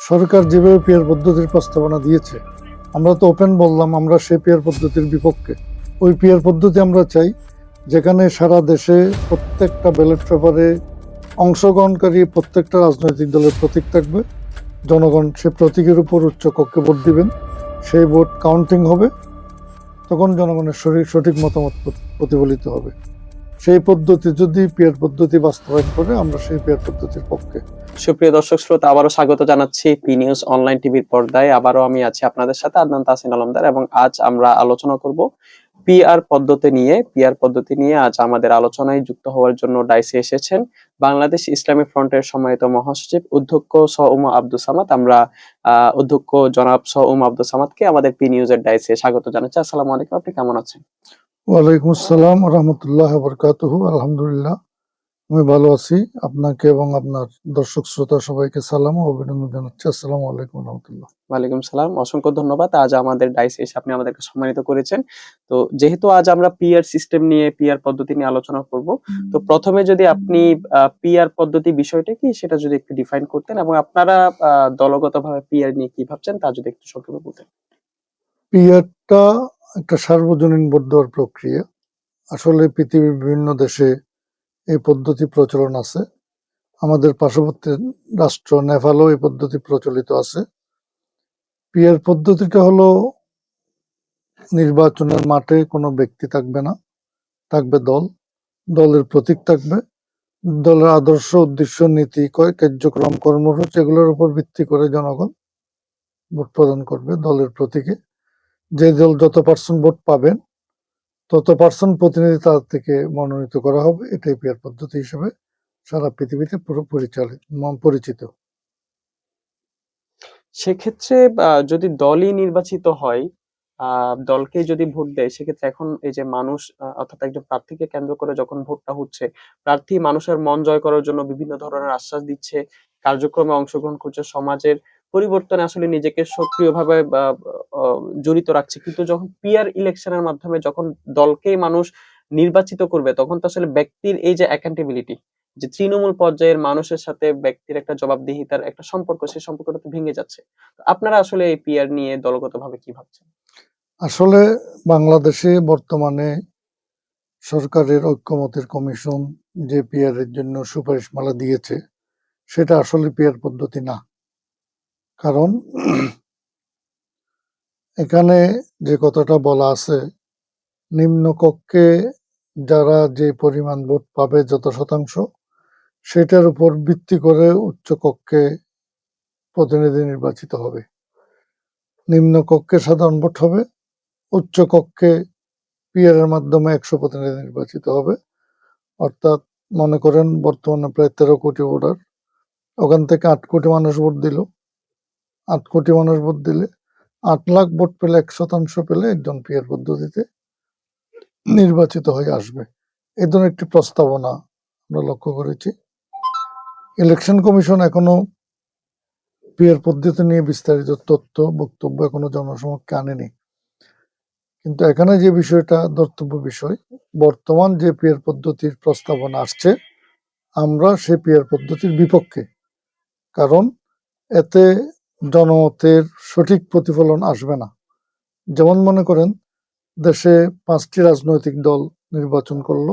সরকার যেভাবে পিয়ার পদ্ধতির প্রস্তাবনা দিয়েছে, আমরা তো ওপেন বললাম, আমরা সেই পিয়ার পদ্ধতির বিপক্ষে। ওই পিয়ার পদ্ধতি আমরা চাই, যেখানে সারা দেশে প্রত্যেকটা ব্যালট পেপারে অংশগ্রহণকারী প্রত্যেকটা রাজনৈতিক দলের প্রতীক থাকবে। জনগণ সে প্রতীকের উপর উচ্চ কক্ষে ভোট দিবেন, সেই ভোট কাউন্টিং হবে, তখন জনগণের সঠিক মতামত প্রতিফলিত হবে। সেই পদ্ধতি যদি পিয়ার পদ্ধতি বাস্তবায়ন করে, আমরা সেই পিয়ার পদ্ধতির পক্ষে। সুপ্রিয় দর্শক শ্রোতা, আবারও স্বাগত জানাচ্ছি পি নিউজ অনলাইন টিভির পর্দায়। আবারও আমি আছি আপনাদের সাথে, আদনান তাসিন আলমদার, এবং আজ আমরা আলোচনা করব পিআর পদ্ধতি নিয়ে। পিআর পদ্ধতি নিয়ে আজ আমাদের আলোচনায় যুক্ত হওয়ার জন্য ডাইসে এসেছেন বাংলাদেশ ইসলামী ফ্রন্টের সম্মানিত মহাসচিব অধ্যক্ষ সৌম আব্দুল সামাদ। আমরা অধ্যক্ষ জনাব সৌম আব্দুল সামাদকে আমাদের পি নিউজের ডাইসে স্বাগত জানাচ্ছি। আসসালামু আলাইকুম, আপনি কেমন আছেন? ওয়ালাইকুম আসসালাম রহমতুল্লাহ বরকাতুহু আলহামদুলিল্লাহ। আমি ভালো আছি। আপনাকে এবং আপনার দর্শক শ্রোতা সবাইকে সালাম ও অভিনন্দন জানাচ্ছি। আসসালামু আলাইকুম রহমতুল্লাহ ওয়ালাইকুম সালাম। অসংখ্য ধন্যবাদ। আজ আমাদের ডাইসে এসে আপনি আমাদেরকে সম্মানিত করেছেন। তো যেহেতু আজ আমরা পিআর সিস্টেম নিয়ে পিআর পদ্ধতি নিয়ে আলোচনা করব তো প্রথমে যদি আপনি পিআর পদ্ধতি বিষয়টা কি সেটা যদি একটু ডিফাইন করতেন এবং আপনারা আহ, দলগতভাবে পিআর নিয়ে কি ভাবছেন তা যদি একটু সংক্ষেপে বলতেন। পিয়ারটা একটা সার্বজনীন ভোট দেওয়ার প্রক্রিয়া। আসলে পৃথিবীর বিভিন্ন দেশে এই পদ্ধতি প্রচলন আছে। আমাদের পার্শ্ববর্তী রাষ্ট্র নেপালও এই পদ্ধতি প্রচলিত আছে। পিয়ার পদ্ধতিটা হলো, নির্বাচনের মাঠে কোনো ব্যক্তি থাকবে না, থাকবে দল। দলের প্রতীক থাকবে। দলের আদর্শ, উদ্দেশ্য, নীতি, কয় কার্যক্রম, কর্মসূচি, এগুলোর উপর ভিত্তি করে জনগণ ভোট প্রদান করবে দলের প্রতীকে। যে দল যত পার্সেন্ট ভোট পাবেন, তত পার্সেন্ট প্রতিনিধি তার থেকে মনোনীত করা হবে। এটাই পিয়ার পদ্ধতি হিসেবে সারা পৃথিবীতে পুরো পরিচালিত পরিচিত। সেক্ষেত্রে যদি দলই নির্বাচিত হয় দলকে যদি ভোট দেয়, সেক্ষেত্রে এখন এই যে মানুষ অর্থাৎ একজন প্রার্থীকে কেন্দ্র করে যখন ভোটটা হচ্ছে, প্রার্থী মানুষের মন জয় করার জন্য বিভিন্ন ধরনের আশ্বাস দিচ্ছে, কার্যক্রমে অংশগ্রহণ করছে, সমাজের পরিবর্তনে আসলে নিজেকে সক্রিয়ভাবে জড়িত রাখছে। কিন্তু যখন পিয়ার ইলেকশনের মাধ্যমে যখন দলকেই মানুষ নির্বাচিত করবে, তখন তো আসলে ব্যক্তির এই যে অ্যাকাউন্টেবিলিটি যে তৃণমূল পর্যায়ের মানুষের সাথে ব্যক্তির একটা জবাবদিহিতার একটা সম্পর্ক, সেই সম্পর্কটা তো ভেঙে যাচ্ছে। আপনারা আসলে এই পিয়ার নিয়ে দলগতভাবে কি ভাবছেন? আসলে বাংলাদেশে বর্তমানে সরকারের ঐক্যমতের কমিশন যে পিয়ার এর জন্য সুপারিশমালা দিয়েছে, সেটা আসলে পিয়ার পদ্ধতি না। কারণ এখানে যে কথাটা বলা আছে, নিম্ন কক্ষে যারা যে পরিমাণ ভোট পাবে যত শতাংশ, সেটার উপর ভিত্তি করে উচ্চ কক্ষে প্রতিনিধি নির্বাচিত হবে। নিম্ন কক্ষে সাধারণ ভোট হবে, উচ্চ কক্ষে পিয়ার এর মাধ্যমে একশো প্রতিনিধি নির্বাচিত হবে। অর্থাৎ মনে করেন বর্তমানে প্রায় তেরো কোটি ভোটার, ওখান থেকে আট কোটি মানুষ ভোট দিল। আট কোটি মানুষ ভোট দিলে আট লাখ ভোট পেলে এক শতাংশ পেলে একজন পিয়ার পদ্ধতিতে নির্বাচিত হয়ে আসবে। এই ধরনের একটি প্রস্তাবনা আমরা লক্ষ্য করেছি। ইলেকশন কমিশন এখনও পিয়ার পদ্ধতি নিয়ে বিস্তারিত তথ্য, বক্তব্য এখনও জনসমক্ষে আনেনি। কিন্তু এখানে যে বিষয়টা ধর্তব্য বিষয়, বর্তমান যে পিয়ার পদ্ধতির প্রস্তাবনা আসছে, আমরা সেই পিয়ার পদ্ধতির বিপক্ষে। কারণ এতে জনমতের সঠিক প্রতিফলন আসবে না। যেমন মনে করেন, দেশে পাঁচটি রাজনৈতিক দল নির্বাচন করল,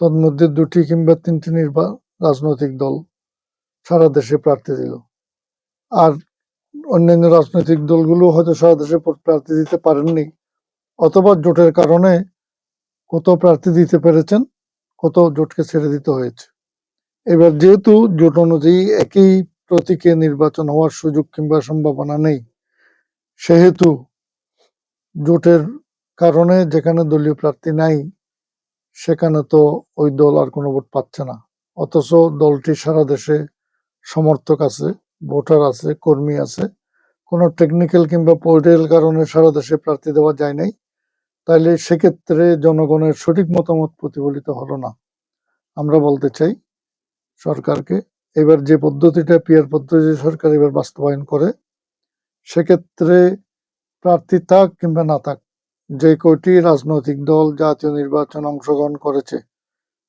তন্মধ্যে দুটি কিংবা তিনটি নির্বা, রাজনৈতিক দল সারা দেশে প্রার্থী দিল। আর অন্যান্য রাজনৈতিক দলগুলো হয়তো সারা দেশে প্রার্থী দিতে পারেননি, অথবা জোটের কারণে কত প্রার্থী দিতে পেরেছেন, কত জোটকে ছেড়ে দিতে হয়েছে। এবার যেহেতু জোট অনুযায়ী একই প্রতীকে নির্বাচন হওয়ার সুযোগ কিংবা সম্ভাবনা নেই। সেহেতু জোটের কারণে যেখানে দলীয় প্রার্থী নাই, সেখানে তো ওই দল আর কোনো ভোট পাচ্ছে না। অথচ দলটি সারা দেশে সমর্থক আছে, ভোটার আছে, কর্মী আছে। কোনো টেকনিক্যাল কিংবা পলিটিক্যাল কারণে সারা দেশে প্রার্থী দেওয়া যায় নাই। তাইলে সেক্ষেত্রে জনগণের সঠিক মতামত প্রতিফলিত হলো না। আমরা বলতে চাই, সরকারকে এবার যে পদ্ধতিটা পিয়ার পদ্ধতি সরকার এবার বাস্তবায়ন করে, সেক্ষেত্রে প্রার্থী থাক কিংবা না থাক, যে কয়টি রাজনৈতিক দল জাতীয় নির্বাচন অংশগ্রহণ করেছে,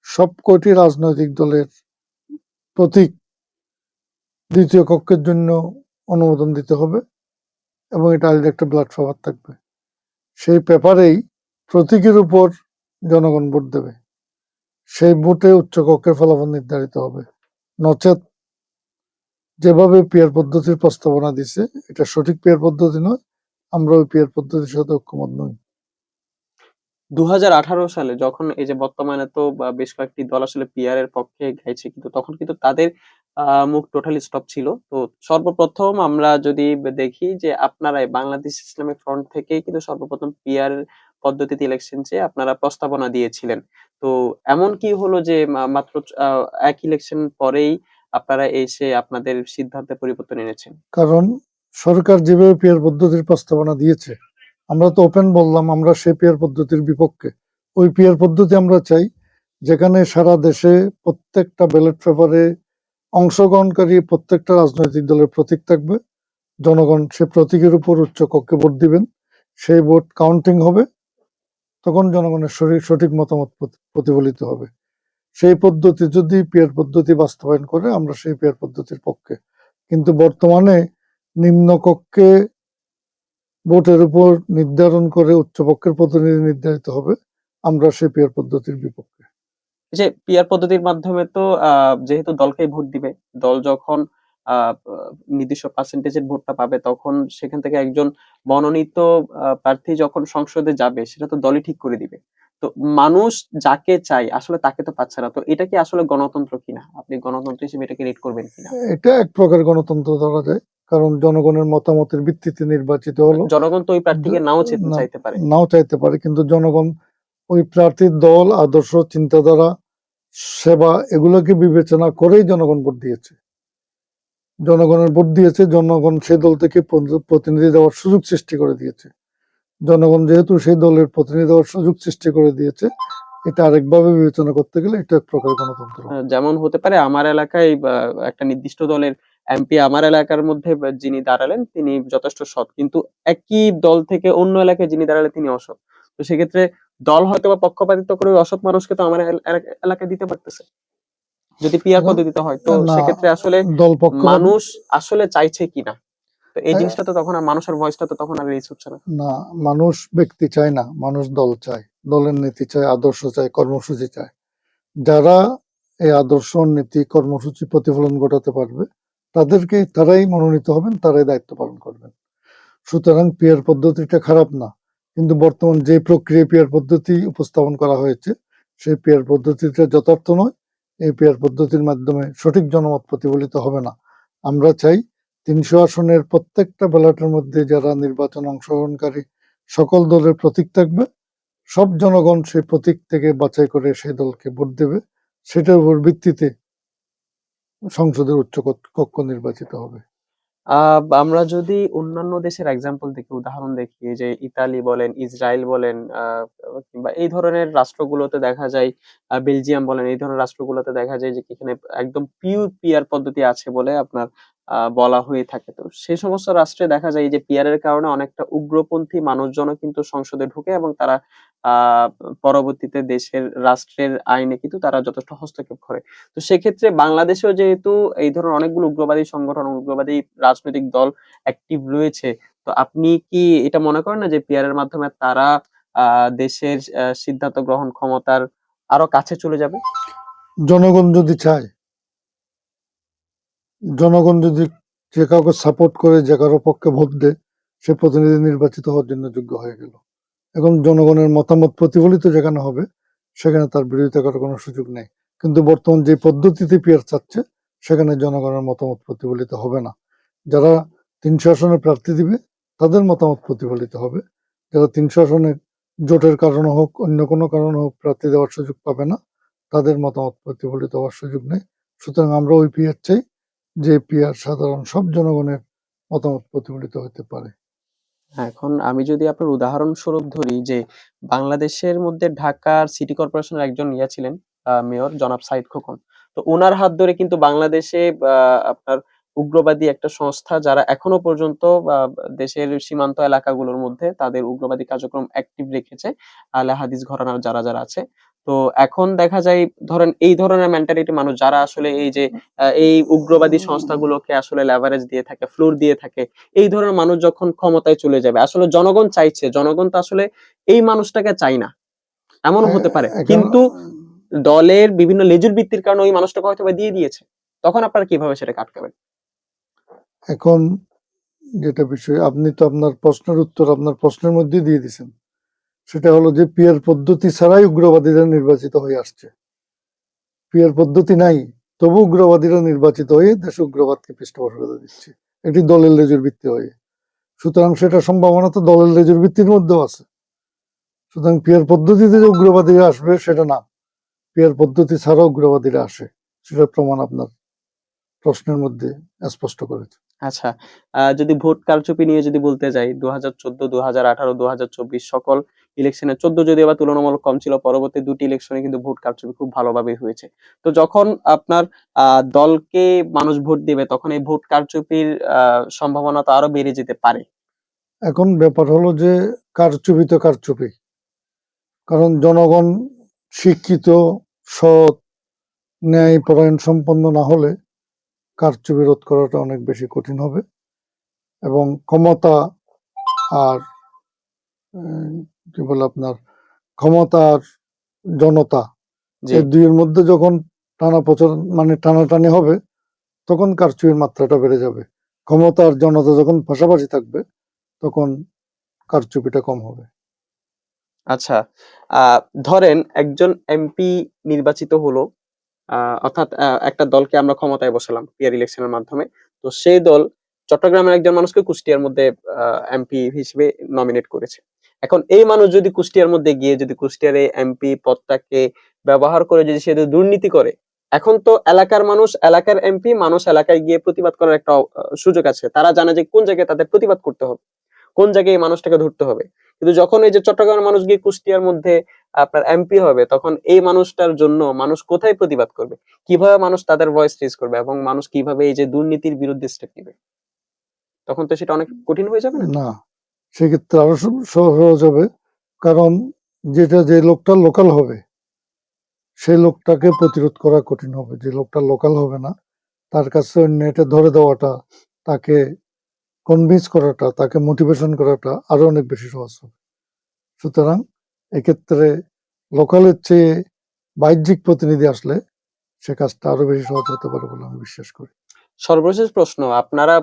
সব কয়টি রাজনৈতিক দলের প্রতীক দ্বিতীয় কক্ষের জন্য অনুমোদন দিতে হবে এবং এটা আলাদা একটা পেপার থাকবে। সেই পেপারেই প্রতীকের উপর জনগণ ভোট দেবে। সেই ভোটে উচ্চকক্ষের ফলাফল নির্ধারিত হবে। নচেত যেভাবে পিয়ার পদ্ধতির প্রস্তাবনা দিছে, এটা সঠিক পিয়ার পদ্ধতি নয় আমরা ওই পিয়ার পদ্ধতির সাথে ঐক্যমত নই। দু হাজার আঠারো সালে যখন এই যে বর্তমানে তো বেশ কয়েকটি দল আসলে পিআর এর পক্ষে গাইছে কিন্তু তখন কিন্তু তাদের মুখ টোটালি স্টপ ছিল। তো সর্বপ্রথম আমরা যদি দেখি যে আপনারাই বাংলাদেশ ইসলামিক ফ্রন্ট থেকে কিন্তু সর্বপ্রথম পিআর পদ্ধতিতে ইলেকশন চেয়ে আপনারা প্রস্তাবনা দিয়েছিলেন। তো এমন কি হলো যে মাত্র এক ইলেকশন পরেই আপনারা এসে আপনাদের সিদ্ধান্তে পরিবর্তন এনেছেন? কারণ সরকার যেভাবে পিয়ার পদ্ধতির প্রস্তাবনা দিয়েছে, আমরা তো ওপেন বললাম, আমরা সেই পিয়ার পদ্ধতির বিপক্ষে। ওই পিয়ার পদ্ধতি আমরা চাই, যেখানে সারা দেশে প্রত্যেকটা ব্যালট পেপারে অংশগ্রহণকারী প্রত্যেকটা রাজনৈতিক দলের প্রতীক থাকবে। জনগণ সে প্রতীকের উপর উচ্চ কক্ষে ভোট দিবেন, সেই ভোট কাউন্টিং হবে। তখন জনগণের সঠিক সঠিক মতামত প্রতিফলিত হবে। সেই পদ্ধতি যদি পিয়ার পদ্ধতি বাস্তবায়ন করে, আমরা সেই পিয়ার পদ্ধতির পক্ষে। কিন্তু বর্তমানে নিম্নকক্ষে ভোটের উপর নির্ধারণ করে উচ্চপক্ষের প্রতিনিধি নির্ধারিত হবে, আমরা সেই পিয়ার পদ্ধতির বিপক্ষে। যে পিআর পদ্ধতির মাধ্যমে তো যেহেতু দলকেই ভোট দিবে, দল যখন নির্দিষ্ট পার্সেন্টেজের ভোটটা পাবে তখন সেখান থেকে একজন মনোনীত প্রার্থী যখন সংসদে যাবে সেটা তো দলই ঠিক করে দিবে। তো মানুষ যাকে চাই আসলে তাকে তো পাচ্ছে না। তো এটা কি আসলে গণতন্ত্র কিনা? আপনি গণতন্ত্র হিসেবে এটাকে রেট করবেন কিনা? এটা এক প্রকার গণতন্ত্র ধরা যায় কারণ জনগণের মতামতের ভিত্তিতে নির্বাচিত হলো। জনগণ তো ওই প্রার্থীকে নাও চাইতে পারে। নাও চাইতে পারে কিন্তু জনগণ ওই প্রার্থীর দল আদর্শ চিন্তাধারা সেবা এগুলোকে বিবেচনা করেই জনগণ ভোট দিয়েছে। জনগণের ভোট দিয়েছে, জনগণ সেই দল থেকে প্রতিনিধি দেওয়ার সুযোগ সৃষ্টি করে দিয়েছে। জনগণ যেহেতু সেই দলের প্রতিনিধি দেওয়ার সুযোগ সৃষ্টি করে দিয়েছে, এটা আরেকভাবে বিবেচনা করতে গেলে এটা এক প্রকার গণতন্ত্র। যেমন হতে পারে আমার এলাকায় একটা নির্দিষ্ট দলের এমপি আমার এলাকার মধ্যে যিনি দাঁড়ালেন, তিনি যথেষ্ট সৎ। কিন্তু একই দল থেকে অন্য এলাকায় যিনি দাঁড়ালেন তিনি অসৎ। তো সেক্ষেত্রে দল হয়তো বা পক্ষপাতিত্ব করে অসৎ মানুষকে তো আমার এলাকায় দিতে পারতেছে। যদি পিয়ার পদ্ধতিতে হয় তো সেক্ষেত্রে আসলে মানুষ আসলে চাইছে কিনা তো এই হ্যাঁ। জিনিসটা তো তখন আর মানুষের ভয়েসটা তো তখন আর রিচ হচ্ছে না। না মানুষ ব্যক্তি চায় না মানুষ দল চায়। দলের নীতি চায় আদর্শ চায় কর্মসূচি চায়। যারা এই আদর্শ নীতি কর্মসূচি প্রতিফলন ঘটাতে পারবে তাদেরকে তারাই মনোনীত হবেন তারাই দায়িত্ব পালন করবেন। সুতরাং পিয়ার পদ্ধতিটা খারাপ না। কিন্তু বর্তমান যে প্রক্রিয়া পিয়ার পদ্ধতি উপস্থাপন করা হয়েছে সেই পিয়ার পদ্ধতিটা যথার্থ নয়। এই পিয়ার পদ্ধতির মাধ্যমে সঠিক জনমত প্রতিফলিত হবে না। আমরা চাই তিনশো আসনের প্রত্যেকটা ব্যালটের মধ্যে যারা নির্বাচন অংশগ্রহণকারী, সকল দলের প্রতীক থাকবে। সব জনগণ সেই প্রতীক থেকে বাছাই করে সেই দলকে ভোট দেবে। সেটার উপর ভিত্তিতে সংসদের উচ্চ কক্ষ নির্বাচিত হবে। আমরা যদি অন্যান্য দেশের এক্সাম্পল দেখি, উদাহরণ দেখি যে ইতালি বলেন, ইসরায়েল বলেন কিংবা এই ধরনের রাষ্ট্রগুলোতে দেখা যায় বেলজিয়াম বলেন, এই ধরনের রাষ্ট্রগুলোতে দেখা যায় যে এখানে একদম পিওর পিয়ার পদ্ধতি আছে বলে আপনার বলা হয়ে থাকে। তো সেই সমস্ত রাষ্ট্রে দেখা যায় যে পিয়ারের কারণে অনেকটা উগ্রপন্থী মানুষজনও কিন্তু সংসদে ঢুকে এবং তারা পরবর্তীতে দেশের রাষ্ট্রের আইনে কিন্তু তারা যথেষ্ট হস্তক্ষেপ করে। তো সেক্ষেত্রে বাংলাদেশেও যেহেতু এই ধরনের অনেকগুলো উগ্রবাদী সংগঠন, উগ্রবাদী রাজনৈতিক দল অ্যাক্টিভ রয়েছে, তো আপনি কি এটা মনে করেন না যে পিয়ারের মাধ্যমে তারা দেশের সিদ্ধান্ত গ্রহণ ক্ষমতার আরও কাছে চলে যাবে? জনগণ যদি চায় জনগণ যদি যে কাউকে সাপোর্ট করে, যে কারও পক্ষে ভোট দেয়, সে প্রতিনিধি নির্বাচিত হওয়ার জন্য যোগ্য হয়ে গেল। এখন জনগণের মতামত প্রতিফলিত যেখানে হবে, সেখানে তার বিরোধিতা করার কোনো সুযোগ নেই। কিন্তু বর্তমান যে পদ্ধতিতে পিয়ার চাচ্ছে, সেখানে জনগণের মতামত প্রতিফলিত হবে না। যারা তিনশো আসনে প্রার্থী দিবে, তাদের মতামত প্রতিফলিত হবে। যারা তিনশো আসনে জোটের কারণে হোক, অন্য কোনো কারণে হোক প্রার্থী দেওয়ার সুযোগ পাবে না, তাদের মতামত প্রতিফলিত হওয়ার সুযোগ নেই। সুতরাং আমরা ওই পিয়ার চাই। যে পিয়ার সাধারণ সব জনগণের মতামত প্রতিফলিত হতে পারে। এখন আমি যদি আপনার উদাহরণস্বরূপ ধরি যে বাংলাদেশের মধ্যে ঢাকার সিটি কর্পোরেশনের একজন ইয়া ছিলেন মেয়র জনাব সাইদ খোকন। তো ওনার হাত ধরে কিন্তু বাংলাদেশে আপনার উগ্রবাদী একটা সংস্থা যারা এখনও পর্যন্ত দেশের সীমান্ত এলাকাগুলোর মধ্যে তাদের উগ্রবাদী কার্যক্রম অ্যাক্টিভ রেখেছে আলে হাদিস ঘরানার যারা যারা আছে। তো এখন দেখা যায় ধরেন এই ধরনের মেন্টালিটি মানুষ যারা আসলে এই যে এই উগ্রবাদী সংস্থাগুলোকে আসলে লেভারেজ দিয়ে থাকে ফ্লোর দিয়ে থাকে এই ধরনের মানুষ যখন ক্ষমতায় চলে যাবে আসলে জনগণ চাইছে জনগণ তো আসলে এই মানুষটাকে চাই না। এমন হতে পারে। কিন্তু দলের বিভিন্ন লেজুর বৃত্তির কারণে ওই মানুষটাকে হয়তো দিয়ে দিয়েছে। তখন আপনারা কীভাবে সেটা কাটকাবেন এখন যেটা বিষয় আপনি তো আপনার প্রশ্নের উত্তর আপনার প্রশ্নের মধ্যে দিয়ে দিয়েছেন। সেটা হলো যে পিয়ার পদ্ধতি ছাড়াই উগ্রবাদীরা নির্বাচিত হয়ে আসছে। পিয়ার পদ্ধতি নাই, তবু উগ্রবাদীরা নির্বাচিত হয়ে দেশে উগ্রবাদকে পৃষ্ঠপোষকতা দিচ্ছে। এটি দলের লেজুর ভিত্তি হয়ে। সুতরাং সেটা সম্ভাবনা তো দলের লেজুর ভিত্তির মধ্যেও আছে। সুতরাং পিয়ার পদ্ধতিতে যে উগ্রবাদীরা আসবে সেটা না। পিয়ার পদ্ধতি ছাড়া উগ্রবাদীরা আসে, সেটার প্রমাণ আপনার প্রশ্নের মধ্যে স্পষ্ট করেছে। আচ্ছা যদি ভোট কারচুপি নিয়ে যদি বলতে যাই দু হাজার চোদ্দ দু হাজার আঠারো দু হাজার চব্বিশ সকল ইলেকশনে চোদ্দ যদি আবার তুলনামূলক কম ছিল, পরবর্তী দুটি ইলেকশনে কিন্তু ভোট কারচুপি খুব ভালোভাবে হয়েছে। তো যখন আপনার দলকে মানুষ ভোট দিবে, তখন এই ভোট কারচুপির সম্ভাবনা তো আরও বেড়ে যেতে পারে। এখন ব্যাপার হলো যে, কারচুপি তো কারচুপি। কারণ জনগণ শিক্ষিত, সৎ ন্যায় পরায়ণ সম্পন্ন না হলে কারচুপি রোধ করাটা অনেক বেশি কঠিন হবে। এবং ক্ষমতা আর কি বলে আপনার ক্ষমতা জনতা। এই দুইয়ের মধ্যে যখন টানা প্রচার মানে টানাটানি হবে তখন কারচুপির মাত্রাটা বেড়ে যাবে। ক্ষমতার জনতা যখন পাশাপাশি থাকবে তখন কারচুপিটা কম হবে। আচ্ছা আহ, ধরেন একজন এমপি নির্বাচিত হলো আহ, অর্থাৎ একটা দলকে আমরা ক্ষমতায় বসালাম পিয়ার ইলেকশনের মাধ্যমে। তো সেই দল চট্টগ্রামের একজন মানুষকে কুষ্টিয়ার মধ্যে এমপি হিসেবে নমিনেট করেছে। এখন এই মানুষ যদি কুষ্টিয়ার মধ্যে গিয়ে যদি কুষ্টিয়ার এই এমপি পদটাকে ব্যবহার করে যদি সে দুর্নীতি করে, এখন তো এলাকার মানুষ, এলাকার এমপি, মানুষ এলাকায় গিয়ে প্রতিবাদ করার একটা সুযোগ আছে। তারা জানে যে কোন জায়গায় তাদের প্রতিবাদ করতে হবে, কোন জায়গায় এই মানুষটাকে ধরতে হবে। কিন্তু যখন এই যে চট্টগ্রামের মানুষ গিয়ে কুষ্টিয়ার মধ্যে আপনার এমপি হবে, তখন এই মানুষটার জন্য মানুষ কোথায় প্রতিবাদ করবে? কীভাবে মানুষ তাদের ভয়েস রেজ করবে এবং মানুষ কীভাবে এই যে দুর্নীতির বিরুদ্ধে স্টেপ নেবে? তখন তো সেটা অনেক কঠিন হয়ে যাবে না সেক্ষেত্রে আরও সহ- সহজ হবে। কারণ যেটা যে লোকটা লোকাল হবে, সেই লোকটাকে প্রতিরোধ করা কঠিন হবে। যে লোকটা লোকাল হবে না, তার কাছে নেটে ধরে দেওয়াটা, তাকে কনভিন্স করাটা, তাকে মোটিভেশন করাটা আরও অনেক বেশি সহজ হবে। সুতরাং এক্ষেত্রে লোকালের চেয়ে বাহ্যিক প্রতিনিধি আসলে সে কাজটা আরও বেশি সহজ হতে পারে বলে আমি বিশ্বাস করি। সর্বশেষ প্রশ্ন আপনারা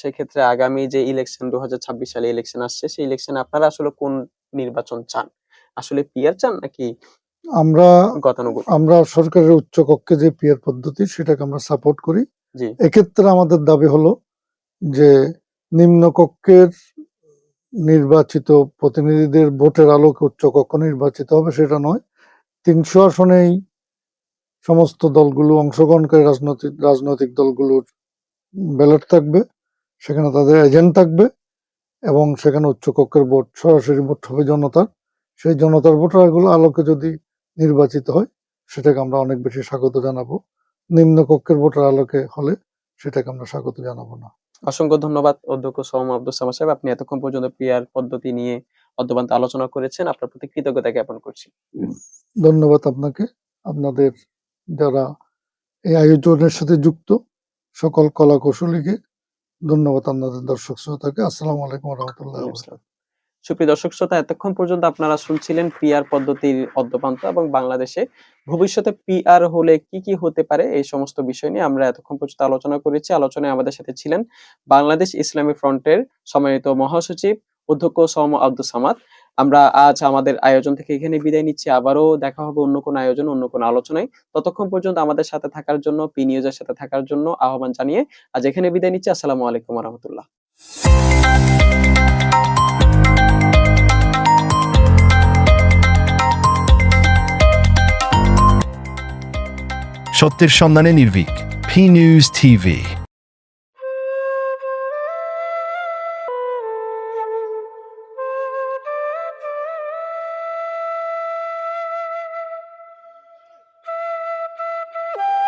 সেক্ষেত্রে আগামী যে ইলেকশন দু হাজার ছাব্বিশ সালে ইলেকশন আসছে সেই ইলেকশনে আপনারা আসলে কোন নির্বাচন চান? আসলে পিয়ার চান নাকি আমরা আমরা সরকারের উচ্চ কক্ষে যে পিয়ার পদ্ধতি সেটাকে আমরা সাপোর্ট করি। জি। এক্ষেত্রে আমাদের দাবি হলো যে নিম্ন কক্ষের নির্বাচিত প্রতিনিধিদের ভোটের আলোকে উচ্চ কক্ষ নির্বাচিত হবে সেটা নয়। তিনশো আসনেই সমস্ত দলগুলো অংশগ্রহণকারী রাজনৈতিক রাজনৈতিক দলগুলোর ব্যালট থাকবে সেখানে তাদের এজেন্ট থাকবে এবং সেখানে উচ্চ কক্ষের ভোট সরাসরি ভোট হবে জনতার। সেই জনতার ভোটারগুলো আলোকে যদি নির্বাচিত হয় সেটাকে আমরা অনেক বেশি স্বাগত জানাব। নিম্ন কক্ষের ভোটার আলোকে হলে সেটাকে আমরা স্বাগত জানাব না। অসংখ্য ধন্যবাদ অধ্যক্ষ সৌম আব্দুল সামাদ সাহেব। আপনি এতক্ষণ পর্যন্ত পিয়ার পদ্ধতি নিয়ে অদ্যপান্ত আলোচনা করেছেন। আপনার প্রতি কৃতজ্ঞতা জ্ঞাপন করছি। ধন্যবাদ আপনাকে। আপনাদের যারা এই আয়োজনের সাথে যুক্ত, সকল কলা কৌশলীকে ধন্যবাদ আপনাদের দর্শক শ্রোতাকে। আসসালামু আলাইকুম রহমতুল্লাহ সুপ্রিয় দর্শক শ্রোতা, এতক্ষণ পর্যন্ত আপনারা শুনছিলেন পিআর পদ্ধতির অদ্যপান্ত এবং বাংলাদেশে ভবিষ্যতে পিআর হলে কি কি হতে পারে এই সমস্ত বিষয় নিয়ে আমরা এতক্ষণ পর্যন্ত আলোচনা করেছি। আলোচনায় আমাদের সাথে ছিলেন বাংলাদেশ ইসলামী ফ্রন্টের সম্মানিত মহাসচিব, অধ্যক্ষ সৌম আব্দুল সামাদ। আমরা আজ আমাদের আয়োজন থেকে এখানে বিদায় নিচ্ছি। আবারও দেখা হবে অন্য কোনো আয়োজন, অন্য কোনো আলোচনায়। ততক্ষণ পর্যন্ত আমাদের সাথে থাকার জন্য পি নিউজের সাথে থাকার জন্য আহ্বান জানিয়ে আজ এখানে বিদায় নিচ্ছি। আসসালামু আলাইকুম রহমতুল্লাহ সত্যের সন্ধানে নির্ভীক পি নিউজ টিভি